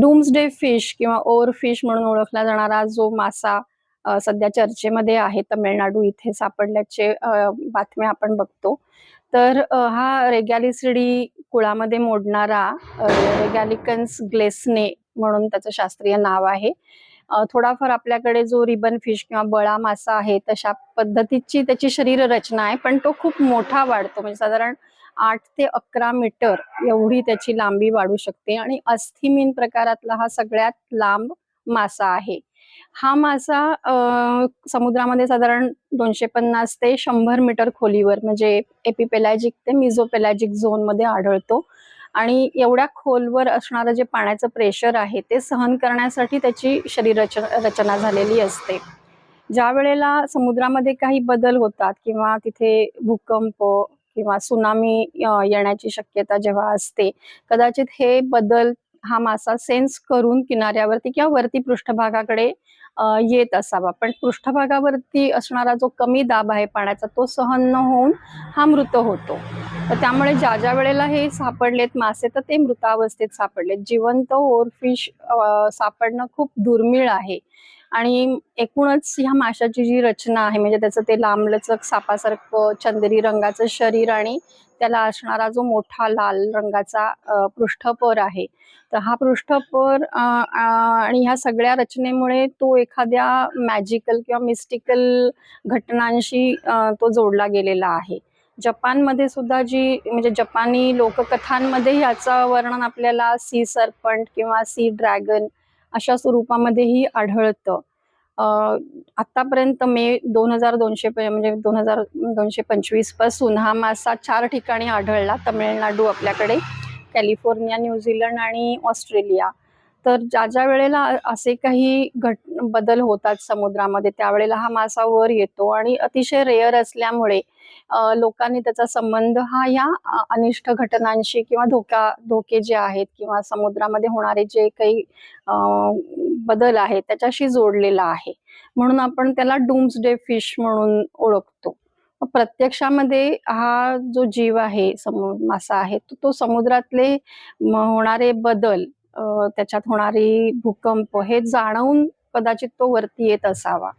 Doomsday fish किंवा oar fish म्हणून ओळखला जाणारा जो मासा सध्या चर्चेमध्ये आहे तमिळनाडू इथे सापडल्याचे बातम्या आपण बघतो. तर हा रेगॅलिसिडी कुळामध्ये मोडणारा रेगॅलिकन्स ग्लेसने म्हणून त्याचं शास्त्रीय नाव आहे. थोडाफार आपल्याकडे जो रिबन फिश किंवा बळा मासा आहे तशा पद्धतीची त्याची शरीर रचना आहे पण तो खूप मोठा वाढतो. म्हणजे साधारण आठ ते अकरा मीटर एवढी त्याची लांबी वाढू शकते. आणि अस्थिमीन प्रकारातला हा सगळ्यात लांब मासा आहे. हा मासा अ, समुद्रामध्ये साधारण दोनशे पन्नास ते शंभर मीटर खोलीवर म्हणजे एपिपेलॅजिक ते मिझोपेलॅजिक झोनमध्ये आढळतो. आणि एवढ्या खोलवर असणारं जे पाण्याचं प्रेशर आहे ते सहन करण्यासाठी त्याची शरीर रचना रचना झालेली असते. ज्या वेळेला समुद्रामध्ये काही बदल होतात किंवा तिथे भूकंप किंवा सुनामी येण्याची शक्यता जेव्हा असते कदाचित हे बदल हा मासा सेन्स करून किनाऱ्यावरती किंवा वरती पृष्ठभागाकडे येत असावा. पण पृष्ठभागावरती असणारा जो कमी दाब आहे पाण्याचा तो सहन न होऊन हा मृत होतो. तर त्यामुळे ज्या ज्या वेळेला हे सापडलेत मासे तर ते मृतावस्थेत सापडलेत. जिवंत ओरफिश सापडणं खूप दुर्मिळ आहे. आणि एकूणच ह्या माशाची जी रचना आहे म्हणजे त्याचं ते लांबलचक सापासारखं चंदेरी रंगाचं शरीर आणि त्याला असणारा जो मोठा लाल रंगाचा पृष्ठपर आहे. तर हा पृष्ठपर आणि ह्या सगळ्या रचनेमुळे तो एखाद्या मॅजिकल किंवा मिस्टिकल घटनांशी तो जोडला गेलेला आहे. जपानमध्ये सुद्धा जी म्हणजे जपानी लोककथांमध्ये याचं वर्णन आपल्याला सी सरपंट किंवा सी ड्रॅगन अशा स्वरूपामध्येही आढळतं. आतापर्यंत मे दोन हजार दोनशे प- म्हणजे दोन हजार दोनशे पंचवीसपासून हा मासा चार ठिकाणी आढळला तमिळनाडू आपल्याकडे कॅलिफोर्निया न्यूझीलंड आणि ऑस्ट्रेलिया. तर ज्या ज्या वेळेला असे काही घट बदल होतात समुद्रामध्ये त्यावेळेला हा मासा वर येतो आणि अतिशय रेअर असल्यामुळे लोकांनी त्याचा संबंध हा या अनिष्ट घटनांशी किंवा धोका धोके जे आहेत किंवा समुद्रामध्ये होणारे जे काही बदल आहेत त्याच्याशी जोडलेला आहे. म्हणून आपण त्याला डूम्सडे फिश म्हणून ओळखतो. प्रत्यक्षामध्ये हा जो जीव आहे समु मासा आहे तो तो समुद्रातले होणारे बदल त्याच्यात होणारी भूकंप हे जाणवून कदाचित तो वरती येत असावा.